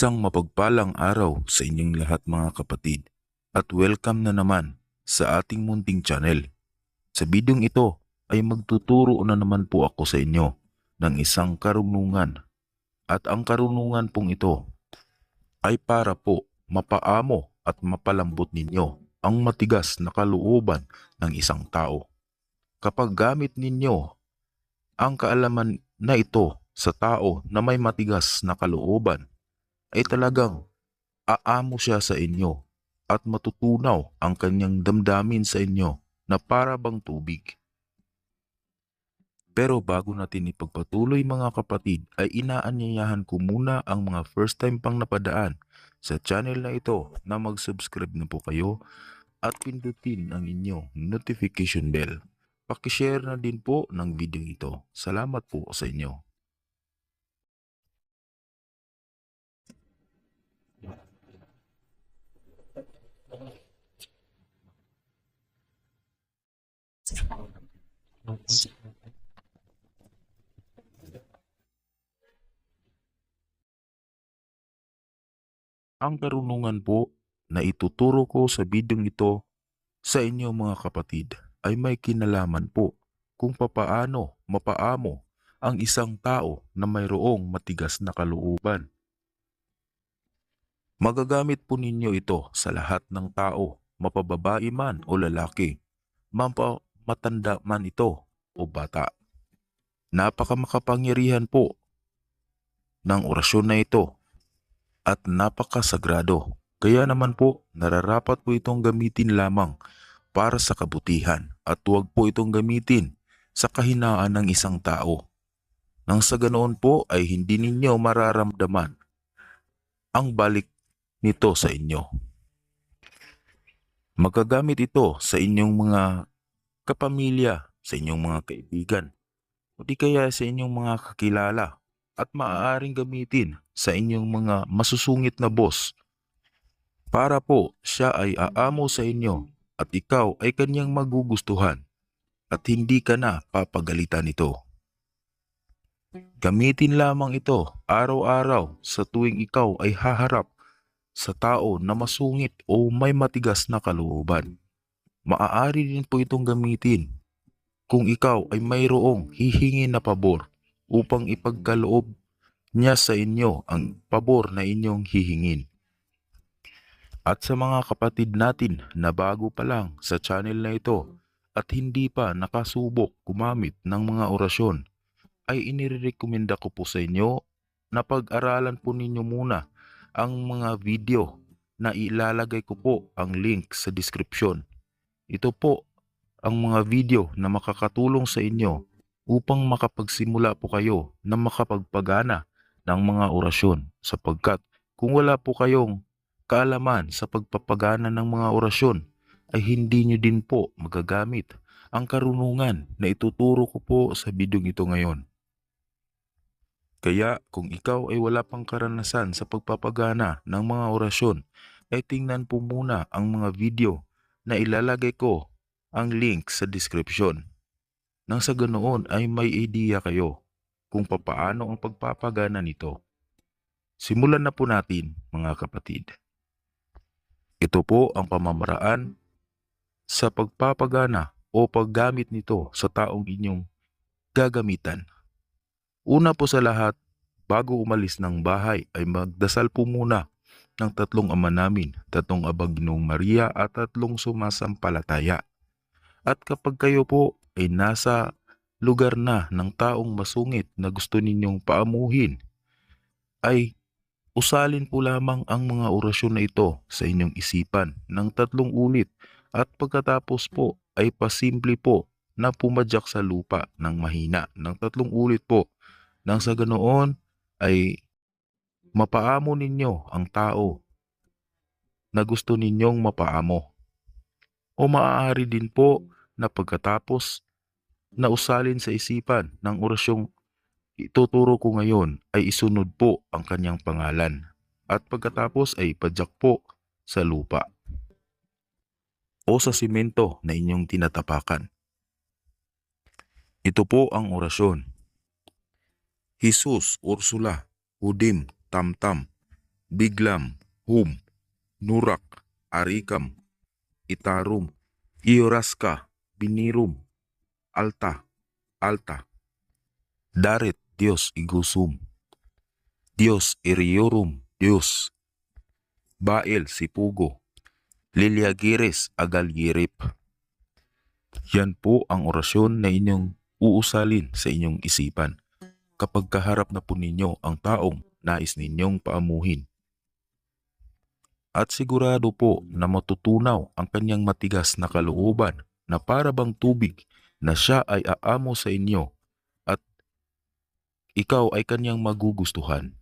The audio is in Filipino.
Isang mapagpalang araw sa inyong lahat mga kapatid at welcome na naman sa ating munting channel. Sa bidyong ito ay magtuturo na naman po ako sa inyo ng isang karunungan at ang karunungan pong ito ay para po mapaamo at mapalambot ninyo ang matigas na kalooban ng isang tao. Kapag gamit ninyo ang kaalaman na ito sa tao na may matigas na kalooban, ay talagang aamo siya sa inyo at matutunaw ang kanyang damdamin sa inyo na para bang tubig. Pero bago natin ipagpatuloy mga kapatid ay inaanyayahan ko muna ang mga first time pang napadaan sa channel na ito na mag-subscribe na po kayo at pindutin ang inyong notification bell. Pakishare na din po ng video ito. Salamat po sa inyo. Ang karunungan po na ituturo ko sa bidyong ito sa inyo mga kapatid ay may kinalaman po kung papaano mapaamo ang isang tao na mayroong matigas na kalooban. Magagamit po ninyo ito sa lahat ng tao, mapababae man o lalaki, mapa matanda man ito o bata. Napaka makapangyarihan po ng orasyon na ito at napakasagrado. Kaya naman po, nararapat po itong gamitin lamang para sa kabutihan at huwag po itong gamitin sa kahinaan ng isang tao. Nang sa ganoon po ay hindi ninyo mararamdaman ang balik nito sa inyo. Magagamit ito sa inyong mga kapamilya, sa inyong mga kaibigan, o di kaya sa inyong mga kakilala at maaaring gamitin sa inyong mga masusungit na boss para po siya ay aamo sa inyo at ikaw ay kanyang magugustuhan at hindi ka na papagalitan nito. Gamitin lamang ito araw-araw sa tuwing ikaw ay haharap sa tao na masungit o may matigas na kalooban. Maaari din po itong gamitin kung ikaw ay mayroong hihingi na pabor upang ipagkaloob niya sa inyo ang pabor na inyong hihingin. At sa mga kapatid natin na bago pa lang sa channel na ito at hindi pa nakasubok gumamit ng mga orasyon, ay inirekomenda ko po sa inyo na pag-aralan po ninyo muna ang mga video na ilalagay ko po ang link sa description. Ito po ang mga video na makakatulong sa inyo upang makapagsimula po kayo na makapagpagana ng mga orasyon sapagkat kung wala po kayong kaalaman sa pagpapagana ng mga orasyon ay hindi nyo din po magagamit ang karunungan na ituturo ko po sa bidyong ito ngayon. Kaya kung ikaw ay wala pang karanasan sa pagpapagana ng mga orasyon, ay tingnan po muna ang mga video na ilalagay ko ang link sa description. Nang sa ganoon ay may idea kayo kung papaano ang pagpapagana nito. Simulan na po natin mga kapatid. Ito po ang pamamaraan sa pagpapagana o paggamit nito sa taong inyong gagamitan. Una po sa lahat, bago umalis ng bahay ay magdasal po muna ng tatlong ama namin, tatlong abaginong Maria at tatlong sumasampalataya. At kapag kayo po ay nasa lugar na ng taong masungit na gusto ninyong paamuhin, ay usalin po lamang ang mga orasyon na ito sa inyong isipan ng tatlong ulit at pagkatapos po ay pasimple po na pumadyak sa lupa ng mahina ng tatlong ulit po nang sa ganoon ay mapaamo ninyo ang tao na gusto ninyong mapaamo. O maaari din po na pagkatapos na usalin sa isipan ng orasyong ituturo ko ngayon ay isunod po ang kanyang pangalan at pagkatapos ay ipadyak po sa lupa o sa simento na inyong tinatapakan. Ito po ang orasyon. Jesus, Ursula, Udim, Tamtam, biglam, hum, nurak, arikam, itarum, ioraska, binirum, alta, alta. Darit Dios igusum. Dios iriorum Dios. Bael sipugo. Liliagiris agalyirip. Yan po ang orasyon na inyong uusalin sa inyong isipan kapag kaharap na po ninyo ang taong nais ninyong paamuhin. At sigurado po na matutunaw ang kanyang matigas na kalooban na para bang tubig na siya ay aamo sa inyo at ikaw ay kanyang magugustuhan.